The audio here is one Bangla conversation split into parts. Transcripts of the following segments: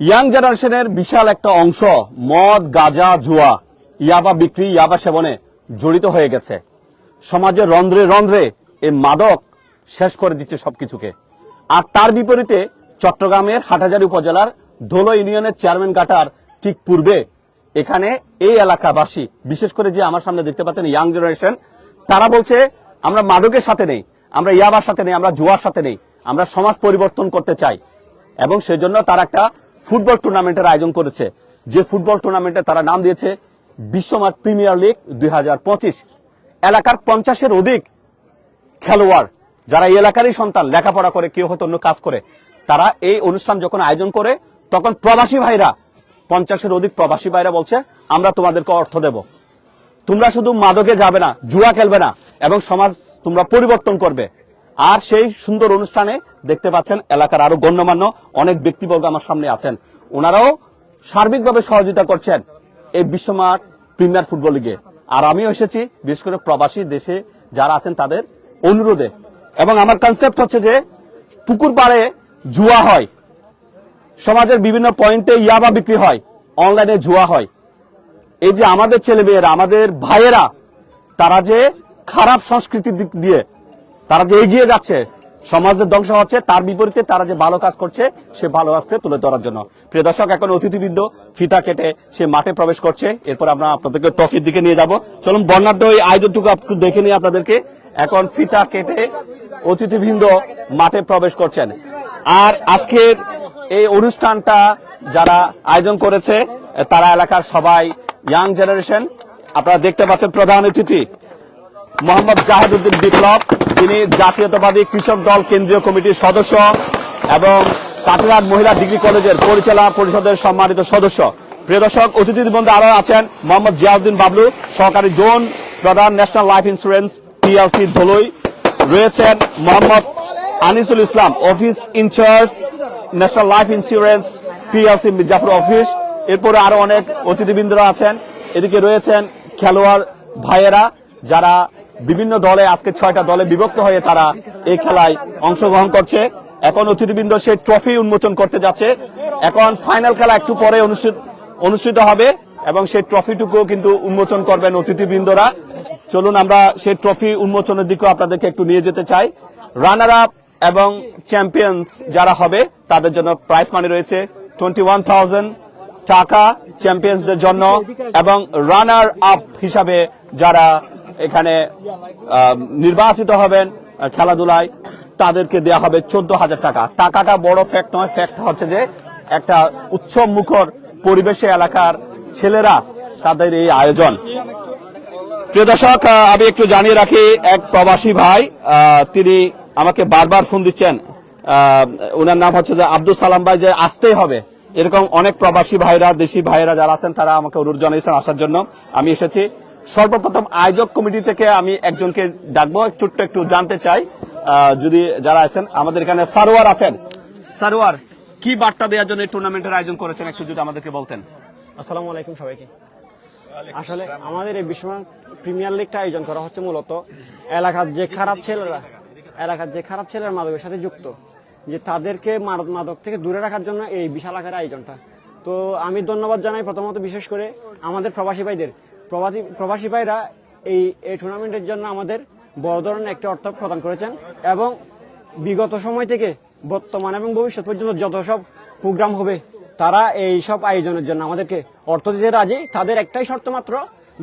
ইয়াং জেনারেশনের বিশাল একটা অংশ মদ, গাঁজা, জুয়া, ইয়াবা বিক্রি, ইয়াবা সেবনে জড়িত হয়ে গেছে। সমাজের রন্ধ্রে রন্ধ্রে এই মাদক শেষ করে দিচ্ছে সবকিছুকে। আর তার বিপরীতে চট্টগ্রামের হাটহাজারী উপজেলার ধোলো ইউনিয়নের চেয়ারম্যান গাটার ঠিক পূর্বে এখানে এই এলাকাবাসী, বিশেষ করে যে আমার সামনে দেখতে পাচ্ছেন ইয়াং জেনারেশন, তারা বলছে, আমরা মাদকের সাথে নেই, আমরা ইয়াবার সাথে নেই, আমরা জুয়ার সাথে নেই, আমরা সমাজ পরিবর্তন করতে চাই। এবং সেজন্য তারা একটা ফুটবল টুর্নামেন্টের আয়োজন করেছে। যে ফুটবল টুর্নামেন্টে তারা নাম দিয়েছে বিশ্বমার প্রিমিয়ার লিগ দুই হাজার পঁচিশ। এলাকার পঞ্চাশের অধিক খেলোয়াড়, যারা এই এলাকারই সন্তান, লেখাপড়া করে, কেউ হয়তো অন্য কাজ করে, তারা এই অনুষ্ঠান যখন আয়োজন করে, তখন প্রবাসী ভাইরা, পঞ্চাশের অধিক প্রবাসী ভাইরা বলছে, আমরা তোমাদেরকে অর্থ দেব। তোমরা শুধু মাদকে যাবে না, জুয়া খেলবে না, এবং সমাজ তোমরা পরিবর্তন করবে। আর সেই সুন্দর অনুষ্ঠানে দেখতে পাচ্ছেন এলাকার আরও গণ্যমান্য অনেক ব্যক্তিবর্গ আমার সামনে আছেন। ওনারাও সার্বিকভাবে সহযোগিতা করছেন এই বিশ্বমার প্রিমিয়ার ফুটবল লিগে। আর আমিও এসেছি, বিশেষ করে প্রবাসী দেশে যারা আছেন তাদের অনুরোধে। এবং আমার কনসেপ্ট হচ্ছে যে পুকুর পাড়ে জুয়া হয়। সমাজের বিভিন্ন পয়েন্টে ইয়াবা বিক্রি হয় অনলাইনে জুয়া হয়। এই যে আমাদের ছেলে মেয়েরা আমাদের ভাইয়েরা, তারা যে খারাপ সংস্কৃতির দিক দিয়ে তারা যে এগিয়ে যাচ্ছে সমাজের ধ্বংস হচ্ছে, তার বিপরীতে তারা যে ভালো কাজ করছে, সে ভালো কাজকে তুলে ধরার জন্য। প্রিয় দর্শক, এখন অতিথিবৃন্দ, ফিতা কেটে সে মাঠে প্রবেশ করছে। এরপর আমরা আপনাদেরকে ট্রফির দিকে নিয়ে যাব। চলুন, বর্ণাঢ্য এই আয়োজনটুকু দেখে নিই আপনাদেরকে। এখন ফিতা কেটে অতিথিবৃন্দ মাঠে প্রবেশ করছেন। আর আজকের এই অনুষ্ঠানটা যারা আয়োজন করেছে, তারা এলাকার সবাই ইয়াং জেনারেশন আপনারা দেখতে পাচ্ছেন প্রধান অতিথি। মোহাম্মদ জাহেদুদ্দিন বিপ্লব তিনি জাতীয়তাবাদী কৃষক দল কেন্দ্রীয় কমিটির সদস্য এবং কাটিহাট মহিলা ডিগ্রি কলেজের পরিচালনা পরিষদের সম্মানিত সদস্য। প্রিয় দর্শক অতিথির মধ্যে আরও আছেন মোহাম্মদ জিয়াউদ্দিন বাবলু, সহকারী জোন প্রধান national life insurance PLC Dhalai. রয়েছেন Mohammad Anisul Islam, office incharge, national life insurance PLC Mirzapur office. এরপরে আরও অনেক অতিথিবৃন্দরা আছেন। এদিকে রয়েছেন খেলোয়াড় ভাইয়েরা, যারা বিভিন্ন দলে, আজকে ছয়টা দলে বিভক্ত হয়ে তারা এই খেলায় অংশগ্রহণ করছে। এখন অতিথিবৃন্দ সেই ট্রফি উন্মোচন করতে যাচ্ছে। এখন ফাইনাল খেলা একটু পরে অনুষ্ঠিত অনুষ্ঠিত হবে এবং সেই ট্রফিটুকু কিন্তু উন্মোচন করবেন অতিথিবৃন্দরা। চলুন, আমরা সেই ট্রফি উন্মোচনের দিকেও আপনাদেরকে একটু নিয়ে যেতে চাই। রানার আপ এবং চ্যাম্পিয়ন্স যারা হবে, তাদের জন্য প্রাইজ মানি রয়েছে টোয়েন্টি ওয়ান টাকা চ্যাম্পিয়ন্সদের জন্য এবং রানার আপ হিসাবে যারা এখানে নির্বাচিত হবেন খেলাধুলায়। তাদেরকে দেওয়া হবে চোদ্দ হাজার টাকা। টাকাটা বড় ফ্যাক্ট নয় ফ্যাক্ট হচ্ছে যে একটা উৎসব মুখর পরিবেশে এলাকার ছেলেরা তাদের এই আয়োজন। প্রিয় দর্শক আমি একটু জানিয়ে রাখি, এক প্রবাসী ভাই তিনি আমাকে বারবার ফোন দিচ্ছেন। ওনার নাম হচ্ছে যে আব্দুল সালাম ভাই, যে আসতেই হবে। এরকম অনেক প্রবাসী ভাইরা, দেশি ভাইরা যারা আছেন, তারা আমাকে অনুরোধ জানিয়েছেন আসার জন্য। আমি এসেছি। সর্বপ্রথম আয়োজক কমিটি থেকে আমি একজনকে ডাকবো। ছোট্ট একটু জানতে চাই যদি যারা আছেন, আমাদের এখানে সারোয়ার আছেন। সারোয়ার, কি বার্তা দেওয়ার জন্য টুর্নামেন্টের আয়োজন করেছেন? একটু যদি আমাদেরকে বলতেন। আসসালামু আলাইকুম সবাইকে। আসলে আমাদের এই বিশ্ব প্রিমিয়ার লিগটা আয়োজন করা হচ্ছে মূলত এলাকার যে খারাপ ছেলেরা, এলাকার যে খারাপ ছেলেরা মাদকের সাথে যুক্ত, যে তাদেরকে মাদক থেকে দূরে রাখার জন্য এই বিশাল আকারের আয়োজনটা। তো আমি ধন্যবাদ জানাই প্রথমত বিশেষ করে আমাদের প্রবাসী ভাইদের। প্রবাসী প্রবাসী ভাইরা এই এই টুর্নামেন্টের জন্য আমাদের বড় ধরনের একটি অর্থ প্রদান করেছেন এবং বিগত সময় থেকে বর্তমান এবং ভবিষ্যৎ পর্যন্ত যত সব প্রোগ্রাম হবে, তারা এই সব আয়োজনের জন্য আমাদেরকে অর্থ দিতে রাজি। তাদের একটাই শর্ত মাত্র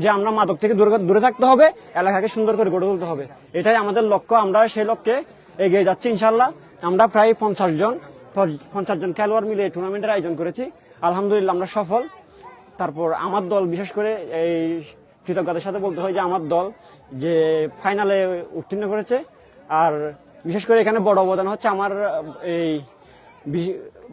যে আমরা মাদক থেকে দূরে থাকতে হবে, এলাকাকে সুন্দর করে গড়ে তুলতে হবে। এটাই আমাদের লক্ষ্য। আমরা সেই লক্ষ্যে এগিয়ে যাচ্ছি ইনশাল্লাহ আমরা প্রায় পঞ্চাশ জন পঞ্চাশ জন খেলোয়াড় মিলে টুর্নামেন্টের আয়োজন করেছি। আলহামদুলিল্লাহ আমরা সফল। তারপর আমার দল বিশেষ করে এই কৃতজ্ঞতার সাথে বলতে হয় যে আমার দল যে ফাইনালে উত্তীর্ণ করেছে। আর বিশেষ করে এখানে বড় অবদান হচ্ছে আমার এই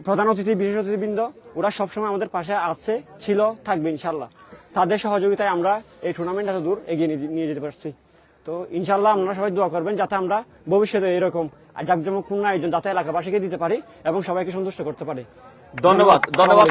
প্রধান অতিথি বিশেষ অতিথিবৃন্দ ওরা সবসময় আমাদের পাশে আছে ছিল থাকবে ইনশাল্লাহ তাদের সহযোগিতায় আমরা এই টুর্নামেন্ট এত দূর এগিয়ে নিয়ে- যেতে পারছি। তো ইনশাল্লাহ আপনারা সবাই দোয়া করবেন যাতে আমরা ভবিষ্যতে এরকম জাকজমকপূর্ণ আয়োজন যাতে এলাকাবাসীকে দিতে পারি এবং সবাইকে সন্তুষ্ট করতে পারি। ধন্যবাদ ধন্যবাদ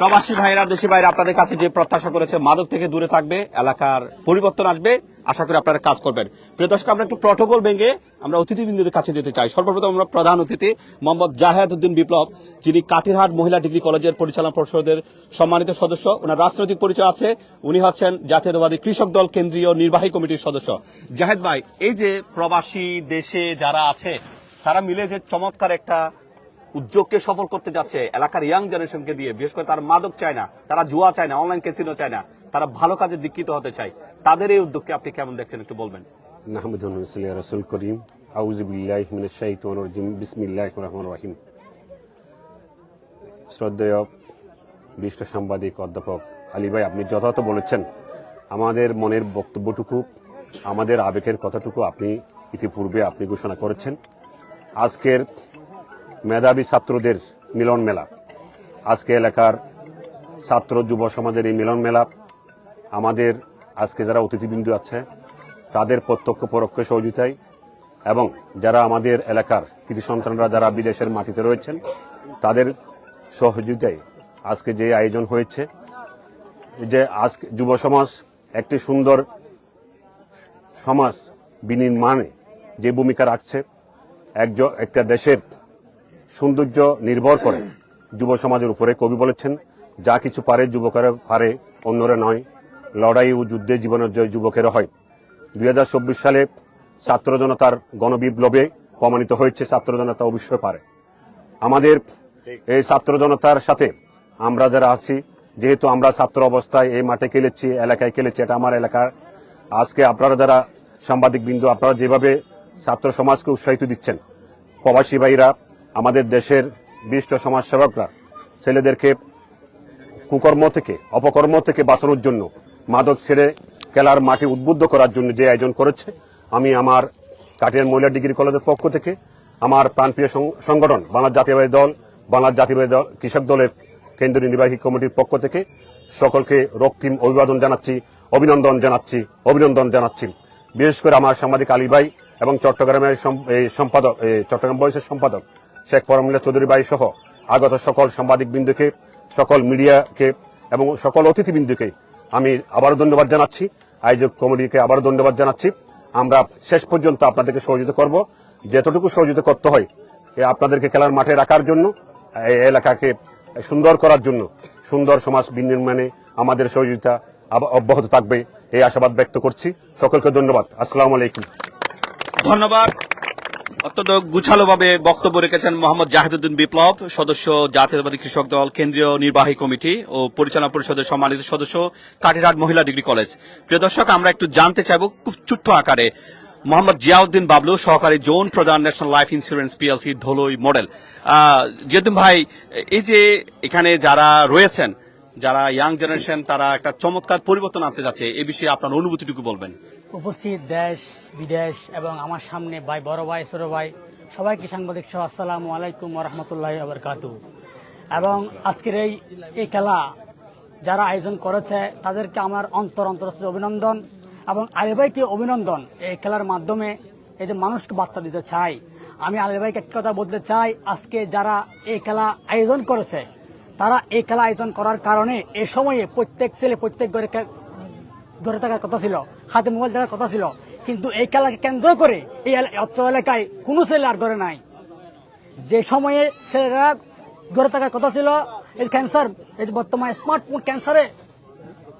প্রবাসী ভাইরা, দেশি ভাইরা আপনাদের কাছে যে প্রত্যাশা করেছে, মাদক থেকে দূরে থাকবে, এলাকার পরিবর্তন আসবে, আশা করি আপনারা কাজ করবেন। প্রিয় দর্শক, আমরা একটু প্রটোকল ভেঙে আমরা অতিথিবৃন্দদের কাছে যেতে চাই। সর্বপ্রথম আমরা প্রধান অতিথি, মোহাম্মদ জাহেদ উদ্দিন বিপ্লব, যিনি কাটিরহাট মহিলা ডিগ্রি কলেজের পরিচালনা পরিষদের সম্মানিত সদস্য। ওনার রাজনৈতিক পরিচয় আছে, উনি হচ্ছেন জাতীয়তাবাদী কৃষক দল কেন্দ্রীয় নির্বাহী কমিটির সদস্য। জাহেদ ভাই, এই যে প্রবাসী দেশে যারা আছে, তারা মিলে যে চমৎকার একটা উদ্যোগকে সফল করতে যাচ্ছে এলাকার ইয়াং জেনারেশনকে দিয়ে, বিশেষ করে তারা মাদক চায় না, তারা জুয়া চায় না অনলাইন ক্যাসিনো চায় না, তারা ভালো কাজে দীক্ষিত হতে চায়। তাদের এই উদ্যোগকে আপনি কেমন দেখছেন একটু বলবেন? রসুল করিম রহিম। শ্রদ্ধেয় বিশিষ্ট সাংবাদিক, অধ্যাপক আলী ভাই, আপনি যথাযথ বলেছেন। আমাদের মনের বক্তব্যটুকু, আমাদের আবেগের কথাটুকু আপনি ইতিপূর্বে আপনি ঘোষণা করেছেন। আজকের মেধাবী ছাত্রদের মিলন মেলা। আজকে এলাকার ছাত্র যুব সমাজের এই মিলন মেলা আমাদের আজকে যারা অতিথিবৃন্দু আছে, তাদের প্রত্যক্ষ পরোক্ষ সহযোগিতায় এবং যারা আমাদের এলাকার কৃষি সন্তানরা যারা বিদেশের মাটিতে রয়েছেন, তাদের সহযোগিতায় আজকে যে আয়োজন হয়েছে, যে আজকে যুব সমাজ একটি সুন্দর সমাজ বিনির্মাণে যে ভূমিকা রাখছে একজন একটা দেশের সৌন্দর্য নির্ভর করে। যুব সমাজের উপরে কবি বলেছেন, যা কিছু পারে যুবকেরা পারে অন্যরা নয়। লড়াই ও যুদ্ধে জীবনের জয় যুবকেরা হয়। দুই হাজার চব্বিশ সালে ছাত্র জনতার গণবিপ্লবে প্রমাণিত হয়েছে, ছাত্র জনতা অবশ্যই পারে। আমাদের এই ছাত্র জনতার সাথে আমরা যারা আছি, যেহেতু আমরা ছাত্র অবস্থায় এই মাঠে খেলেছি, এলাকায় খেলেছি, এটা আমার এলাকার আজকে আপনারা যারা সাংবাদিক বিন্দু আপনারা যেভাবে ছাত্র সমাজকে উৎসাহিত দিচ্ছেন, প্রবাসী ভাইরা আমাদের দেশের বিশিষ্ট সমাজসেবকরা, ছেলেদেরকে কুকর্ম থেকে, অপকর্ম থেকে বাঁচানোর জন্য মাদক ছেড়ে খেলার মাঠে উদ্বুদ্ধ করার জন্য যে আয়োজন করেছে, আমি আমার কাটিয়ার মহিলা ডিগ্রি কলেজের পক্ষ থেকে আমার প্রাণপ্রিয় সংগঠন, বাংলার জাতীয়বাদী দল, বাংলার জাতীয়বাদী দল, কৃষক দলের কেন্দ্রীয় নির্বাহী কমিটির পক্ষ থেকে সকলকে রক্তিম অভিবাদন জানাচ্ছি, অভিনন্দন জানাচ্ছি অভিনন্দন জানাচ্ছি। বিশেষ করে আমার সাংবাদিক আলী ভাই এবং চট্টগ্রামের সম্পাদক চট্টগ্রাম বয়সের সম্পাদক শেখ ফরমুল্লা চৌধুরী ভাই সহ আগত সকল সাংবাদিক বিন্দুকে সকল মিডিয়াকে এবং সকল অতিথিবৃন্দুকে আমি আবারও ধন্যবাদ জানাচ্ছি। আয়োজক কমিটিকে আবারও ধন্যবাদ জানাচ্ছি। আমরা শেষ পর্যন্ত আপনাদেরকে সহযোগিতা করব। যতটুকু সহযোগিতা করতে হয় আপনাদেরকে খেলার মাঠে রাখার জন্য এই এলাকাকে সুন্দর করার জন্য, সুন্দর সমাজ বিনির্মাণে আমাদের সহযোগিতা অব্যাহত থাকবে, এই আশাবাদ ব্যক্ত করছি। সকলকে ধন্যবাদ। আসসালামু আলাইকুম। ধন্যবাদ। অত্যন্ত গুছালোভাবে বক্তব্য রেখেছেন মোহাম্মদ জাহিদুদ্দিন বিপ্লব, সদস্য জাতীয়তাবাদী কৃষক দল, কেন্দ্রীয় নির্বাহী কমিটি ও পরিচালনা পরিষদের সম্মানিত সদস্য কাটিরহাট মহিলা ডিগ্রি কলেজ। প্রিয় দর্শক, আমরা একটু জানতে চাইব খুব ছোট্ট আকারে মোহাম্মদ জিয়াউদ্দিন বাবলু, সহকারী জোন প্রধান national life insurance PLC Dhalai model. Ziauddin ভাই, এই যে এখানে যারা রয়েছেন, যারা ইয়াং জেনারেশন, তারা একটা চমৎকার পরিবর্তন আনতে যাচ্ছে। এ বিষয়ে আপনার অনুভূতিটুকু বলবেন। উপস্থিত দেশ, বিদেশ এবং আমার সামনে ভাই, বড় ভাই, ছোট ভাই, সবাইকে সাংবাদিক সহ আসসালামু আলাইকুম রহমতুল্লাহ আবরকাতু এবং আজকের এই এই খেলা যারা আয়োজন করেছে, তাদেরকে আমার অন্তর অন্তর অভিনন্দন এবং আলী ভাইকে অভিনন্দন এই খেলার মাধ্যমে এই যে মানুষকে বার্তা দিতে চাই। আমি আলী ভাইকে একটা কথা বলতে চাই, আজকে যারা এই খেলা আয়োজন করেছে, তারা এই খেলা আয়োজন করার কারণে এ সময়ে প্রত্যেক ছেলে, প্রত্যেক ঘরে ধরে থাকার কথা ছিল হাতে মোবাইল থাকার কথা ছিল, কিন্তু এই খেলাকে কেন্দ্র করে এই অত্র এলাকায় কোনো ছেলে আর ঘরে নাই। যে সময়ে ছেলেরা ঘরে থাকার কথা ছিল, এই ক্যান্সার এই যে বর্তমানে স্মার্টফোন ক্যান্সারে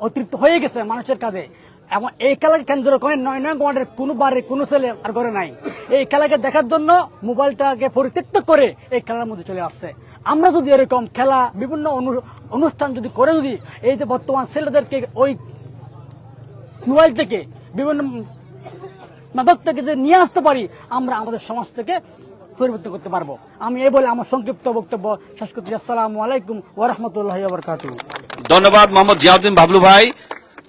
অতিরিক্ত হয়ে গেছে মানুষের কাজে। এবং এই খেলাকে কেন্দ্র করে নয় নয় ওয়ার্ডের কোনো বাড়ির কোনো ছেলে আর ঘরে নাই। এই খেলাকে দেখার জন্য মোবাইলটাকে পরিত্যক্ত করে এই খেলার মধ্যে চলে আসছে। আমরা যদি এরকম খেলা, বিভিন্ন অনু- অনুষ্ঠান যদি করে যদি, এই যে বর্তমান ছেলেদেরকে ওই মোবাইল থেকে বিভিন্ন মাদক থেকে যে নিয়ে আসতে পারি, আমরা আমাদের সমাজ থেকে পরিবর্তন করতে পারব। আমি এই বলে আমার সংক্ষিপ্ত বক্তব্য শেষ করতে আসসালামু আলাইকুম ওরহমতুল্লাহ বরকাতু ধন্যবাদ মোহাম্মদ জিয়াউদ্দিন বাবলু ভাই।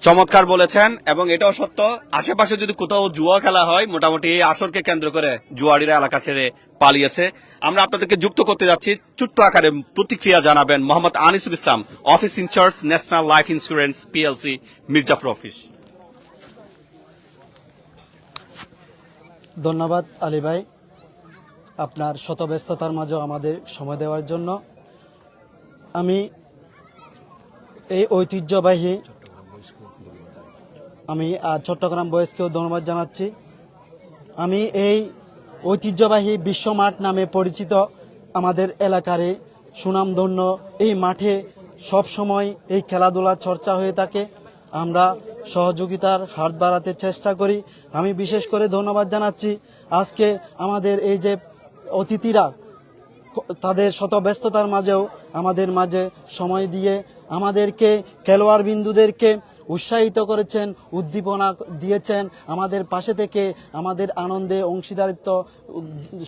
চমৎকার বলেছেন এবং এটাও সত্য। আশেপাশে যদি কোথাও জুয়া খেলা হয়, মোটামুটি এই আসরকে কেন্দ্র করে জুয়ারিরা এলাকা ছেড়ে পালিয়েছে। আমরা আপনাদেরকে যুক্ত করতে যাচ্ছি। ছোট্ট আকারে প্রতিক্রিয়া জানাবেন Mohammad Anisul Islam, office incharge, national life insurance, PLC Mirzafar office. ধন্যবাদ, আলী ভাই। আপনার শত ব্যস্ততার মাঝেও আমাদের সময় দেওয়ার জন্য। আমি এই ঐতিহ্যবাহী আমি চট্টগ্রাম বয়েসকেও ধন্যবাদ জানাচ্ছি। আমি এই ঐতিহ্যবাহী বিশ্ব মাঠ নামে পরিচিত আমাদের এলাকারে সুনামধন্য এই মাঠে সব সময় এই খেলাধুলা চর্চা হয়ে থাকে। আমরা সহযোগিতার হাত বাড়াতে চেষ্টা করি। আমি বিশেষ করে ধন্যবাদ জানাচ্ছি আজকে আমাদের এই যে অতিথিরা, তাদের শত ব্যস্ততার মাঝেও আমাদের মাঝে সময় দিয়ে আমাদেরকে, খেলোয়াড় বিন্দুদেরকে উৎসাহিত করেছেন, উদ্দীপনা দিয়েছেন, আমাদের পাশে থেকে আমাদের আনন্দে অংশীদারিত্ব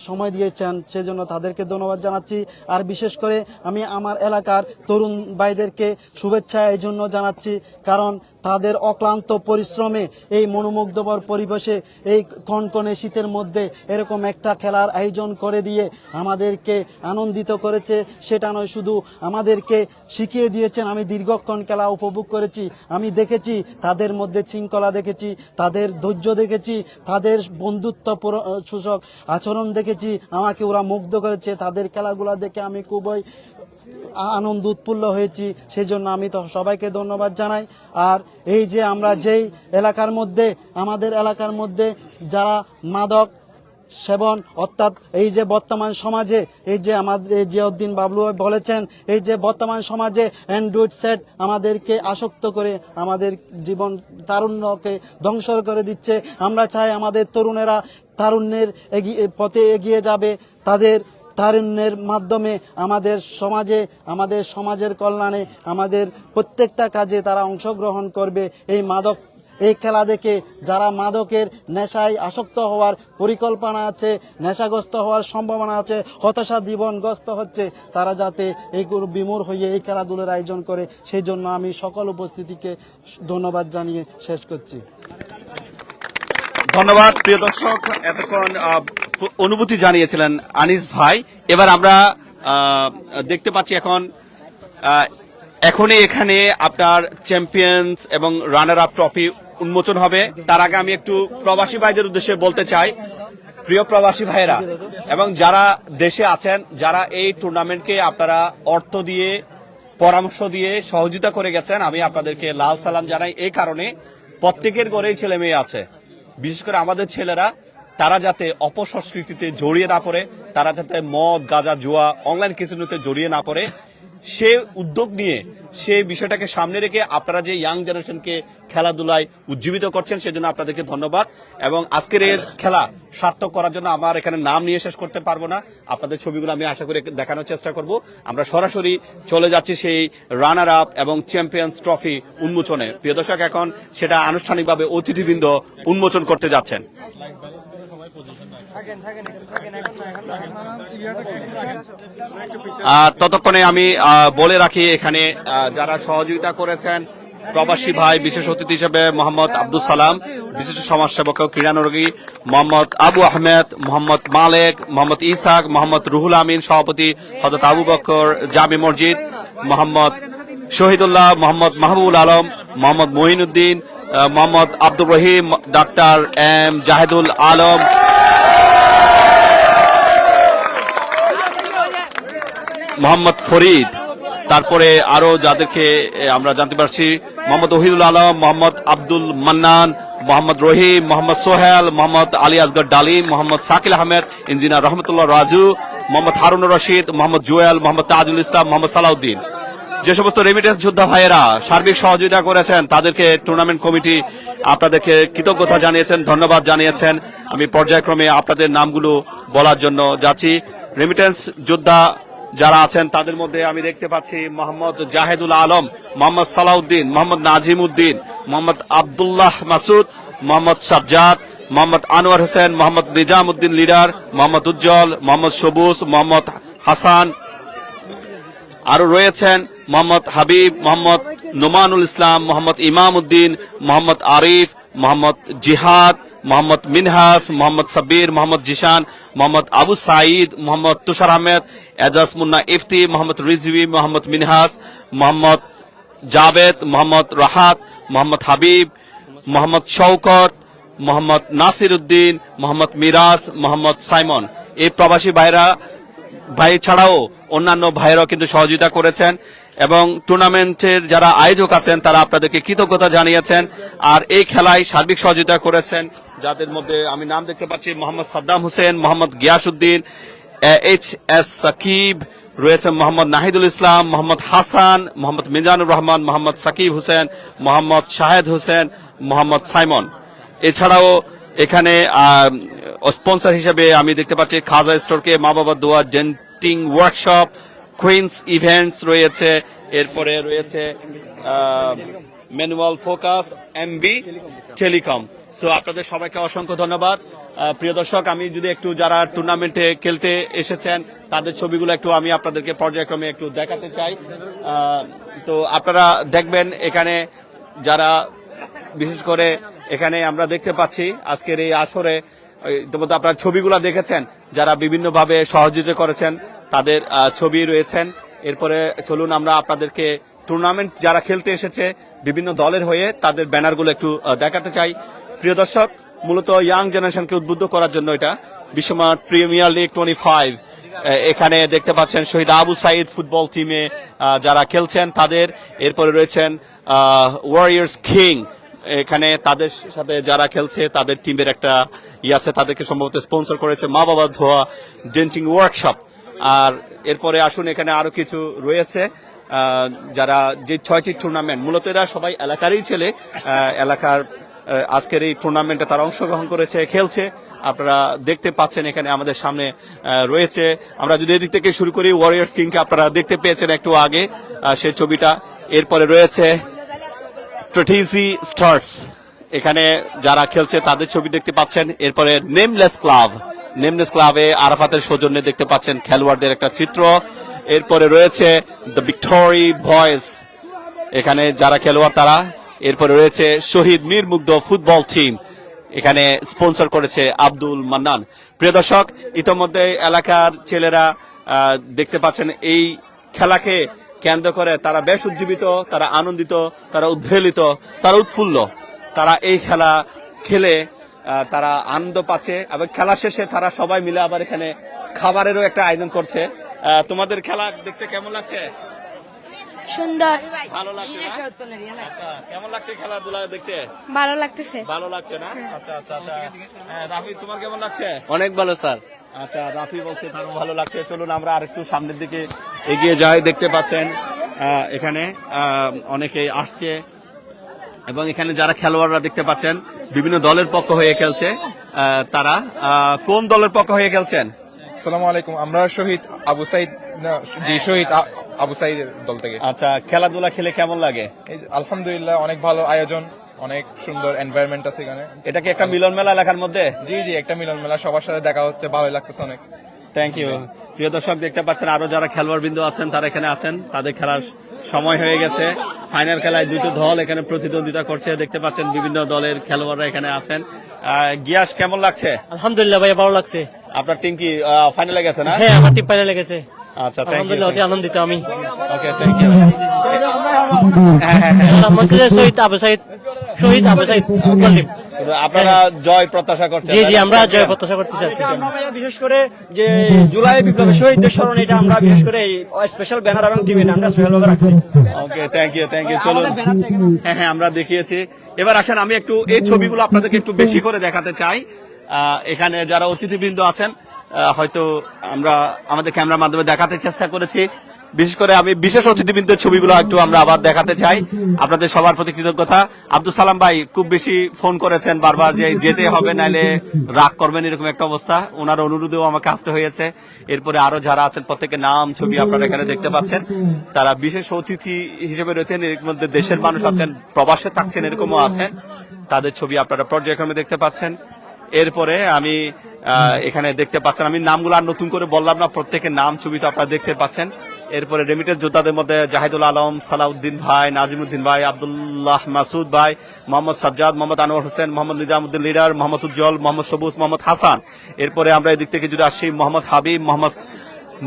সময় দিয়েছেন, সেজন্য তাদেরকে ধন্যবাদ জানাচ্ছি। আর বিশেষ করে আমি আমার এলাকার তরুণ ভাইদেরকে শুভেচ্ছা এই জন্য জানাচ্ছি, কারণ তাদের অক্লান্ত পরিশ্রমে এই মনোমুগ্ধকর পরিবেশে এই কনকনে শীতের মধ্যে এরকম একটা খেলার আয়োজন করে দিয়ে আমাদেরকে আনন্দিত করেছে। সেটা নয়, শুধু আমাদেরকে শিখিয়ে দিয়েছেন। আমি দীর্ঘক্ষণ খেলা উপভোগ করেছি, আমি দেখেছি, তাদের মধ্যে শৃঙ্খলা দেখেছি, তাদের ধৈর্য দেখেছি, তাদের বন্ধুত্ব সূচক আচরণ দেখেছি। আমাকে ওরা মুগ্ধ করেছে, তাদের খেলাগুলা দেখে আমি খুবই আনন্দ উৎফুল্ল হয়েছি সেই জন্য আমি তো সবাইকে ধন্যবাদ জানাই। আর এই যে আমরা যেই এলাকার মধ্যে, আমাদের এলাকার মধ্যে যারা মাদক সেবন, অর্থাৎ এই যে বর্তমান সমাজে, এই যে আমাদের জিয়াউদ্দিন বাবলু বলেছেন, এই যে বর্তমান সমাজে অ্যান্ড্রয়েড সেট আমাদেরকে আসক্ত করে, আমাদের জীবন তারুণ্যকে ধ্বংস করে দিচ্ছে। আমরা চাই আমাদের তরুণেরা তারুণ্যের এগিয়ে, পথে এগিয়ে যাবে, তাদের তারুণ্যের মাধ্যমে আমাদের সমাজে, আমাদের সমাজের কল্যাণে আমাদের প্রত্যেকটা কাজে তারা অংশগ্রহণ করবে। এই মাদক, এই খেলা দেখে যারা মাদকের নেশায় আসক্ত হওয়ার পরিকল্পনা আছে, নেশাগ্রস্ত হওয়ার সম্ভাবনা আছে, হতাশা জীবনগ্রস্ত হচ্ছে, তারা যাতে এইগুলো বিমূর হয়ে এই খেলাধুলোর আয়োজন করে সেই জন্য আমি সকল উপস্থিতিকে ধন্যবাদ জানিয়ে শেষ করছি। ধন্যবাদ, প্রিয় দর্শক। এতক্ষণ অনুভূতি জানিয়েছিলেন আনিস ভাই। এবার আমরা দেখতে পাচ্ছি এখন এখনই এখানে আপনার চ্যাম্পিয়ন্স এবং রানার আপ ট্রফি উন্মোচন হবে। তার আগে আমি একটু প্রবাসী ভাইদের উদ্দেশ্যে বলতে চাই। প্রিয় প্রবাসী ভাইয়েরা, এবং যারা দেশে আছেন, যারা এই টুর্নামেন্টকে আপনারা অর্থ দিয়ে, পরামর্শ দিয়ে সহযোগিতা করে গেছেন, আমি আপনাদেরকে লাল সালাম জানাই। এই কারণে প্রত্যেকের ঘরেই ছেলে মেয়ে আছে। বিশেষ করে আমাদের ছেলেরা তারা যাতে অপসংস্কৃতিতে জড়িয়ে না পড়ে, তারা যাতে মদ, গাঁজা, জুয়া, অনলাইন কিসিনোতে জড়িয়ে না পড়ে, সে উদ্যোগ নিয়ে, সে বিষয়টাকে সামনে রেখে আপনারা যে ইয়াং জেনারেশনকে খেলাধুলায় উজ্জীবিত করছেন, সেজন্য আপনাদেরকে ধন্যবাদ। এবং আজকের এর খেলা সার্থক করার জন্য আমার এখানে নাম নিয়ে শেষ করতে পারব না। আপনাদের ছবিগুলো আমি আশা করি দেখানোর চেষ্টা করব। আমরা সরাসরি চলে যাচ্ছি সেই রানার আপ এবং চ্যাম্পিয়ন্স ট্রফি উন্মোচনে। প্রিয় দর্শক, এখন সেটা আনুষ্ঠানিকভাবে অতিথিবৃন্দ উন্মোচন করতে যাচ্ছেন। ততক্ষণে আমি বলে রাখি এখানে যারা সহযোগিতা করেছেন, প্রবাসী ভাই, বিশেষ অতিথি হিসেবে মোহাম্মদ আব্দুল সালাম, বিশিষ্ট সমাজসেবক ও ক্রীড়ানুরাগী মোহাম্মদ আবু আহমেদ, মোহাম্মদ মালেক, মোহাম্মদ ইসাক মোহাম্মদ রুহুল আমিন, সভাপতি হজরত আবু বকর, জামি মসজিদ, মোহাম্মদ শহীদুল্লাহ, মোহাম্মদ মাহবুবুল আলম, মোহাম্মদ মহিনুদ্দিন মোহাম্মদ আব্দুর রহিম, ডাক্তার এম জাহেদুল আলম মোহাম্মদ ফরিদ, তারপরে আরও যাদেরকে আমরা জানতে পারছি, মোহাম্মদ ওহিদুল আলম, মোহাম্মদ আব্দুল মান্নান, মোহাম্মদ রহিম, মোহাম্মদ সোহেল, মোহাম্মদ আলী আসগর ডালিম, মোহাম্মদ সাকিল আহমেদ, ইঞ্জিনিয়ার রহমতুল্লাহ রাজু, মোহাম্মদ হারুন রশিদ, মোহাম্মদ জুয়েল, মোহাম্মদ তাজুল ইসলাম, মোহাম্মদ সালাউদ্দিন। যে সমস্ত রেমিটেন্স যোদ্ধা ভাইয়েরা সার্বিক সহযোগিতা করেছেন, তাদেরকে টুর্নামেন্ট কমিটি আপনাদেরকে কৃতজ্ঞতা জানিয়েছেন, ধন্যবাদ জানিয়েছেন। আমি পর্যায়ক্রমে আপনাদের নামগুলো বলার জন্য যাচ্ছি। রেমিটেন্স যোদ্ধা যারা আছেন, তাদের মধ্যে আমি দেখতে পাচ্ছি মোহাম্মদ জাহেদুল আলম, মোহাম্মদ সালাউদ্দিন, মোহাম্মদ নাজিম উদ্দিন মোহাম্মদ আবদুল্লাহ মাসুদ, মোহাম্মদ সাজ্জাদ, মোহাম্মদ আনোয়ার হোসেন, মোহাম্মদ নিজাম উদ্দিন লিডার, মোহাম্মদ উজ্জ্বল, মোহাম্মদ সবুজ, মোহাম্মদ হাসান। আরও রয়েছেন মোহাম্মদ হাবিব, মোহাম্মদ নোমানুল ইসলাম, মোহাম্মদ ইমাম উদ্দিন মোহাম্মদ আরিফ, মোহাম্মদ জিহাদ, মোহাম্মদ মিনহাস, মোহাম্মদ সাব্বির, মোহাম্মদ জিশান, মোহাম্মদ আবু সাঈদ, মোহাম্মদ তুষার আহমেদ, এজাজ মুন্না ইফতি, মোহাম্মদ রিজভি, মোহাম্মদ মিনহাস, মোহাম্মদ জাবেদ, মোহাম্মদ রাহাত, মোহাম্মদ হাবিব, মোহাম্মদ শওকত, মোহাম্মদ নাসির উদ্দিন মোহাম্মদ মিরাজ, মোহাম্মদ সাইমন। এই প্রবাসী ভাইরা ভাই ছাড়াও অন্যান্য ভাইয়েরাও কিন্তু সহযোগিতা করেছেন। এবং টুর্নামেন্টের যারা আয়োজক আছেন, তারা আপনাদেরকে কৃতজ্ঞতা জানিয়েছেন। আর এই খেলায় সার্বিক সহযোগিতা করেছেন যাদের মধ্যে আমি নাম দেখতে পাচ্ছি, মোহাম্মদ সাদ্দাম হোসেন, মোহাম্মদ গিয়াসুদ্দিন এইচ এস সাকিব রয়েছেন মোহাম্মদ নাহিদুল ইসলাম, মোহাম্মদ হাসান, মোহাম্মদ মিজানুর রহমান, মোহাম্মদ সাকিব হোসেন, মোহাম্মদ শাহেদ হোসেন, মোহাম্মদ সাইমন। এছাড়াও এখানে স্পন্সর হিসেবে আমি দেখতে পাচ্ছি খাজা স্টোরকে মা বাবা দোয়া ডেন্টিং ওয়ার্কশপ কুইন্স ইভেন্টস রয়েছে, এরপরে রয়েছে manual focus MB telecom so আপনাদের সবাইকে অসংখ্য ধন্যবাদ। প্রিয় দর্শক, আমি যদি একটু যারা টুর্নামেন্টে খেলতে এসেছেন, তাদের ছবিগুলো একটু আমি আপনাদেরকে পর্যায়ক্রমে একটু দেখাতে চাই। তো আপনারা দেখবেন এখানে যারা, বিশেষ করে এখানে আমরা দেখতে পাচ্ছি আজকের এই আসরে ইতিমধ্যে আপনারা ছবিগুলো দেখেছেন? যারা বিভিন্নভাবে সহযোগিতা করেছেন, তাদের ছবি রয়েছেন। এরপরে চলুন আমরা আপনাদেরকে টুর্নামেন্ট যারা খেলতে এসেছে, বিভিন্ন দলের হয়ে তাদের ব্যানারগুলো একটু দেখাতে চাই। প্রিয় দর্শক, মূলত ইয়াং জেনারেশনকে উদ্বুদ্ধ করার জন্য এটা। বিশ্বমার প্রিমিয়ার লিগ টোয়েন্টি ফাইভ এখানে দেখতে পাচ্ছেন শহীদ আবু সাইদ ফুটবল টিমে যারা খেলছেন তাদের। এরপরে রয়েছেন ওয়ারিয়ার্স কিং এখানে তাদের সাথে যারা খেলছে, তাদের টিমের একটা ইয়ে আছে, তাদেরকে সম্ভবত স্পন্সর করেছে মা বাবা ধোয়া ডেন্টিং ওয়ার্কশপ আর এরপরে আসুন, এখানে আরও কিছু রয়েছে। যারা যে ছয়টি টুর্নামেন্ট মূলত এরা সবাই এলাকারই ছেলে। এলাকার আজকের এই টুর্নামেন্টে তারা অংশগ্রহণ করেছে, খেলছে। আপনারা দেখতে পাচ্ছেন এখানে আমাদের সামনে রয়েছে। আমরা যদি এদিক থেকে শুরু করি ওয়ারিয়ার্স কিংকে আপনারা দেখতে পেয়েছেন একটু আগে সেই ছবিটা। এরপরে রয়েছে স্ট্র্যাটেজি স্টার্স এখানে যারা খেলছে, তাদের ছবি দেখতে পাচ্ছেন। এরপরে নেমলেস ক্লাব নেমলেস ক্লাবে আরাফাতের সৌজন্যে দেখতে পাচ্ছেন খেলোয়াড়দের একটা চিত্র। এরপরে রয়েছে দ্য ভিক্টোরি ভয়েস এখানে যারা খেলোয়াড়, তারা। এরপরে রয়েছে শহীদ মীর মুগ্ধ ফুটবল টিম এখানে স্পন্সর করেছে আব্দুল মান্নান। প্রিয় দর্শক, ইতোমধ্যে এলাকার ছেলেরা দেখতে পাচ্ছেন এই খেলাকে কেন্দ্র করে তারা বেশ উজ্জীবিত তারা আনন্দিত তারা উদ্বেলিত তারা উৎফুল্ল। তারা এই খেলা খেলে আহ, তারা আনন্দ পাচ্ছে এবং খেলা শেষে তারা সবাই মিলে আবার এখানে খাবারেরও একটা আয়োজন করছে। তোমাদের খেলা দেখতে কেমন লাগছে? সুন্দর। ভালো লাগছে না? আচ্ছা কেমন লাগছে খেলাধুলা দেখতে? ভালো লাগতেছে। ভালো লাগছে না? আচ্ছা আচ্ছা আচ্ছা। হ্যাঁ, রাফি তোমার কেমন লাগছে? অনেক ভালো স্যার। আচ্ছা রাফি বলছে তারও ভালো লাগছে। চলুন আমরা আরেকটু সামনের দিকে এগিয়ে যাই দেখতে পাচ্ছেন এখানে অনেকে আসছে। এবং এখানে যারা খেলোয়াড়রা দেখতে পাচ্ছেন বিভিন্ন দলের পক্ষ হয়ে খেলছে আহ, তারা আহ, কোন দলের পক্ষ হয়ে খেলছেন? আসসালামু আলাইকুম আমরা শহীদ আবু সাইদ জি শহীদ আবু সাইদের দল থেকে। আচ্ছা খেলাধুলা খেলে কেমন লাগে? আলহামদুলিল্লাহ অনেক ভালো আয়োজন। অনেক সুন্দর এনভায়রনমেন্ট আছে এখানে। এটা কি একটা মিলন মেলা এলাকার মধ্যে? জি জি একটা মিলন মেলা সবার সাথে দেখা হচ্ছে ভালোই লাগতেছে অনেক। থ্যাংক ইউ প্রিয় দর্শক দেখতে পাচ্ছেন আরও যারা খেলোয়াড় বিন্দু আছেন তারা এখানে আছেন তাদের খেলার সময় হয়ে গেছে। ফাইনাল খেলায় দুটো দল এখানে প্রতিদ্বন্দ্বিতা করছে দেখতে পাচ্ছেন বিভিন্ন দলের খেলোয়াড়রা এখানে আছেন। আহ, গিয়াস কেমন লাগছে? আলহামদুলিল্লাহ ভাই ভালো লাগছে। আপনার টিম কি ফাইনালে গেছে না? হ্যাঁ আমার টিম পাইলে লেগেছে আচ্ছা থ্যাংক ইউ আলহামদুলিল্লাহ অতি আনন্দিত আমি। ওকে থ্যাংক ইউ মন্ত্রী শহীদ আবু সাইদ শহীদ আপনারা জয় প্রত্যাশা করছেন জি জি আমরা জয় প্রত্যাশা করতে ভাইয়া বিশেষ করে যে জুলাই বিপ্লবের শহীদদের স্মরণে এটা আমরা বিশেষ করে স্পেশাল ব্যানার এবং টিভি আমরা স্পেশাল ভাবে রাখছি। Okay thank you thank you চলুন। হ্যাঁ হ্যাঁ আমরা দেখিয়েছি। এবার আসেন আমি একটু এই ছবিগুলো আপনাদেরকে একটু বেশি করে দেখাতে চাই। আহ, এখানে যারা অতিথিবৃন্দ আছেন আহ, হয়তো আমরা আমাদের ক্যামেরার মাধ্যমে দেখাতে চেষ্টা করেছি। বিশেষ করে আমি বিশেষ অতিথিবৃন্দের ছবিগুলো একটু আমরা আবার দেখাতে চাই। আপনাদের সবার প্রতি কৃতজ্ঞতা। আব্দুল সালাম ভাই, খুব বেশি ফোন করেছেন বারবার যে যেতে হবে, নাইলে রাগ করবেন এরকম একটা অবস্থা। ওনার অনুরোধেও আমাকে আসতে হয়েছে। এরপরে আরও যারা আছেন, প্রত্যেকের নাম, ছবি আপনারা এখানে দেখতে পাচ্ছেন। তারা বিশেষ অতিথি হিসেবে রয়েছেন। এর মধ্যে দেশের মানুষ আছেন, প্রবাসে থাকছেন এরকমও আছেন। তাদের ছবি আপনারা পর্যায়ক্রমে দেখতে পাচ্ছেন। এরপরে আমি এখানে দেখতে পাচ্ছেন, আমি নামগুলো আর নতুন করে বললাম না, প্রত্যেকের নাম, ছবি তো আপনারা দেখতে পাচ্ছেন। এরপরে রেমিটের যোদ্ধাদের মধ্যে জাহিদুল আলম, সালাউদ্দিন ভাই, নাজিমুদ্দিন ভাই, আবদুল্লাহ মাসুদ ভাই, মোহাম্মদ সাজ্জাদ, মোহাম্মদ আনোয়ার হোসেন, মোহাম্মদ নিজামুদ্দিন লিডার মোহাম্মদ উজ্জ্বল, মোহাম্মদ সবুজ, মোহাম্মদ হাসান। এরপরে আমরা এদিক থেকে যদি আসি, মোহাম্মদ হাবিব, মোহাম্মদ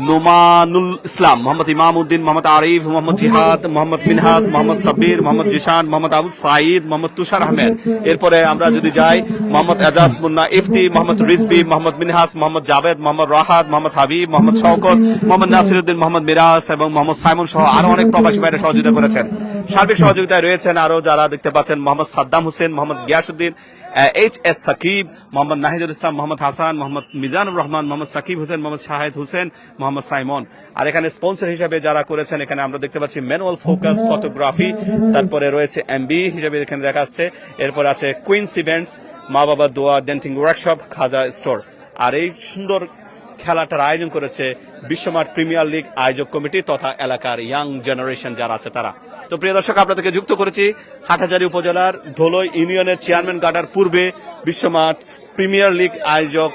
নোমানুল ইসলাম মোহাম্মদ ইমামউদ্দিন মোহাম্মদ আরিফ মোহাম্মদ জিহাদ মোহাম্মদ মিনহাজ মোহাম্মদ সাব্বির মোহাম্মদ জিশান মোহাম্মদ আবু সাইদ মোহাম্মদ তুষার আহমেদ। এরপরে আমরা যদি যাই মোহাম্মদ এজাজ মুন্না ইফতি মোহাম্মদ রিজবি মোহাম্মদ মিনহাস মোহাম্মদ জাভেদ মোহাম্মদ রাহাত মোহাম্মদ হাবিব মোহাম্মদ শওকত মোহাম্মদ নাসিরউদ্দিন মোহাম্মদ মিরাজ এবং মোহাম্মদ সাইমন সহ আরও অনেক প্রবাসী বাইরে সহযোগিতা করেছেন। সার্বিক সহযোগিতায় রয়েছেন আরও যারা দেখতে পাচ্ছেন Mohammad Saddam Hossain, Mohammad Giasuddin H S Sakib, Mohammad Nahidul Islam, Mohammad Hasan, Mohammad Mizanur Rahman, Mohammad Sakib Hossain, Mohammad Shahed Hossain, Mohammad Simon. আর এখানে স্পন্সর হিসেবে যারা করেছেন, এখানে আমরা দেখতে পাচ্ছি ম্যানুয়াল ফোকাস ফটোগ্রাফি, তারপরে রয়েছে এমবি হিসেবে এখানে দেখা যাচ্ছে। এরপর আছে কুইন্স ইভেন্টস মা বাবা দোয়া ডেন্টিং ওয়ার্কশপ, খাজা স্টোর। আর এই সুন্দর খেলাটার আয়োজন করেছে বিশ্বমার প্রিমিয়ার লিগ আয়োজক কমিটি তথা এলাকার ইয়াং জেনারেশন যারা আছে তারা। তো প্রিয় দর্শক, আপনাদেরকে যুক্ত করেছি হাটহাজারী উপজেলার ধোলই ইউনিয়নের চেয়ারম্যান গার্ডার পূর্বে বিশ্বমাঠ প্রিমিয়ার লিগ আয়োজক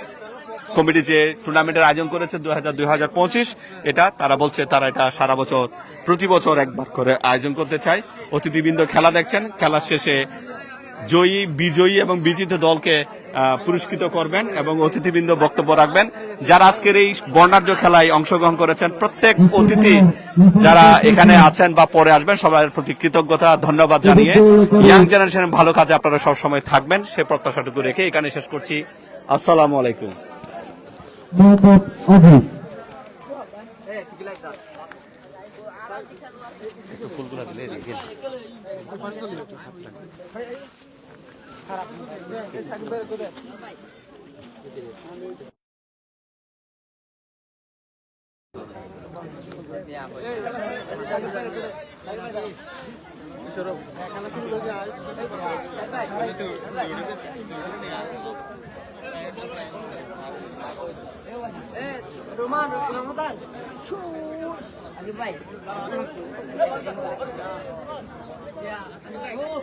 কমিটি যে টুর্নামেন্টের আয়োজন করেছে দুই হাজার পঁচিশ, এটা তারা বলছে তারা এটা সারা বছর, প্রতি বছর একবার করে আয়োজন করতে চায়। অতিথিবৃন্দ খেলা দেখছেন, খেলা শেষে জয়ী বিজয়ী এবং বিজিত দলকে আহ, পুরস্কৃত করবেন এবং অতিথিবৃন্দ বক্তব্য রাখবেন। যারা আজকের এই বর্ণাঢ্য খেলায় অংশগ্রহণ করেছেন প্রত্যেক অতিথি যারা এখানে আছেন বা পরে আসবেন সবার প্রতি কৃতজ্ঞতা ধন্যবাদ জানিয়ে ইয়াং জেনারেশনের ভালো কাজে আপনারা সবসময় থাকবেন। সে প্রত্যাশাটুকু রেখে এখানে শেষ করছি। আসসালামু আলাইকুম। harap. Saya kembali ke sana. Ya, kan baik. Oh.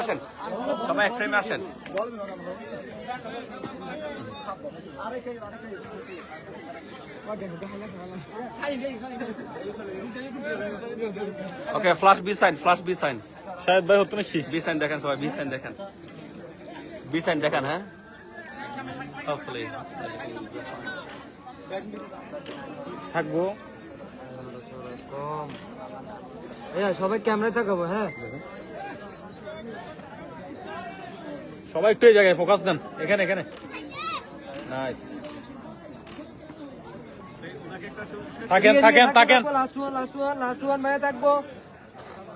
আসেন সবাই ফ্রেমে আসেন okay flash V sign flash V sign Shahed ভাই হতো বি সাইন দেখেন সবাই বি সাইন দেখেন। বি সাইন দেখেন হ্যাঁ? Hopefully. থাকব। সবাই ক্যামেরা থাকাবো হ্যাঁ? সবাই একটু এই জায়গায় ফোকাস দেন। এখানে এখানে। নাইস থাকেন থাকেন থাকেন last one last one last one মানে থাকব।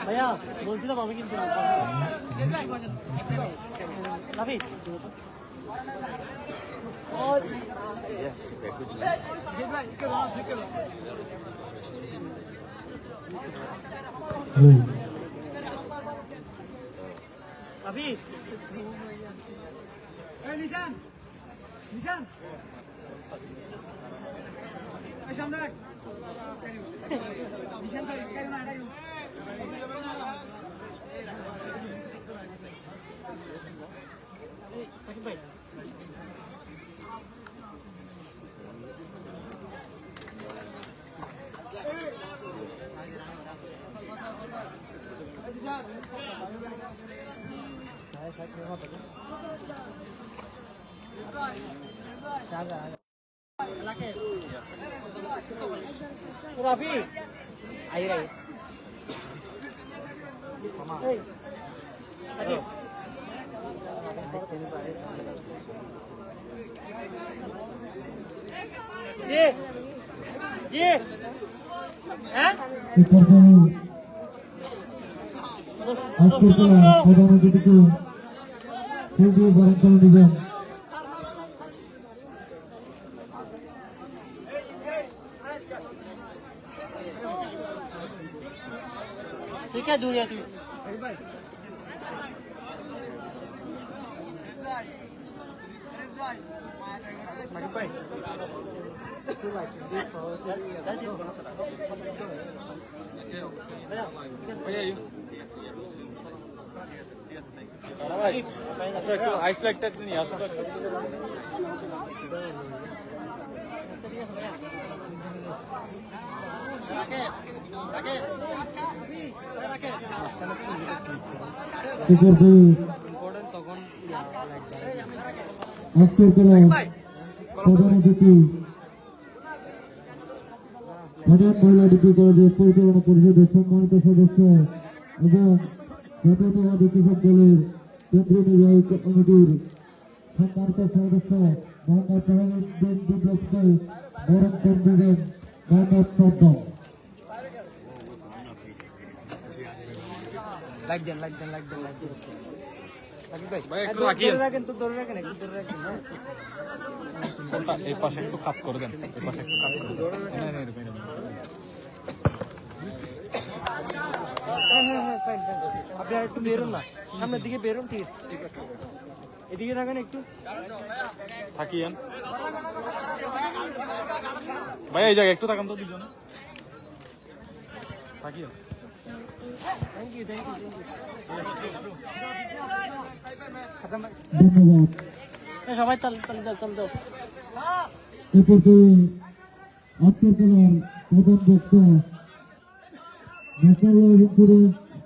ভাইয়া বলছিলাম আমি কিন্তু নিশান নিশান সামনে নিশান সাকিব রাফি আই রাই জি জি হ্যাঁ প্রধান ফুল দিয়ে বরণ করে নেবেন ঠিক আছে দূরে তুই পরিচালনা পরিষদের সম্মানিত সদস্য এবং জাতীয়তাবাদী কৃষক দলের কেন্দ্রীয় নির্বাহী কমিটির সম্মানিত সদস্য মোহাম্মদ তাহারুদ্দিন বিপ্লবকে বরণ করে দেবেন মোহাম্মদ সদ্দাম লাইক দেন লাইক দেন লাইক দেন লাইক দেন? এই পাশে একটু কাপ করে দেন এই পাশে একটু কাপ করে দেন। হ্যাঁ হ্যাঁ হ্যাঁ আর একটু বেরোন না। সামনের দিকে বেরোন ঠিক আছে? এদিকে থাকেন একটু। থাকিয়েন। ভাই এই জায়গায় একটু তাকান তো দুজনে। থাকিয়েন। থ্যাংক ইউ থ্যাংক ইউ ধন্যবাদ। সবাই চল চল চল চল চল। আজকের প্রধান বক্তা ন্যাশনাল রংপুরের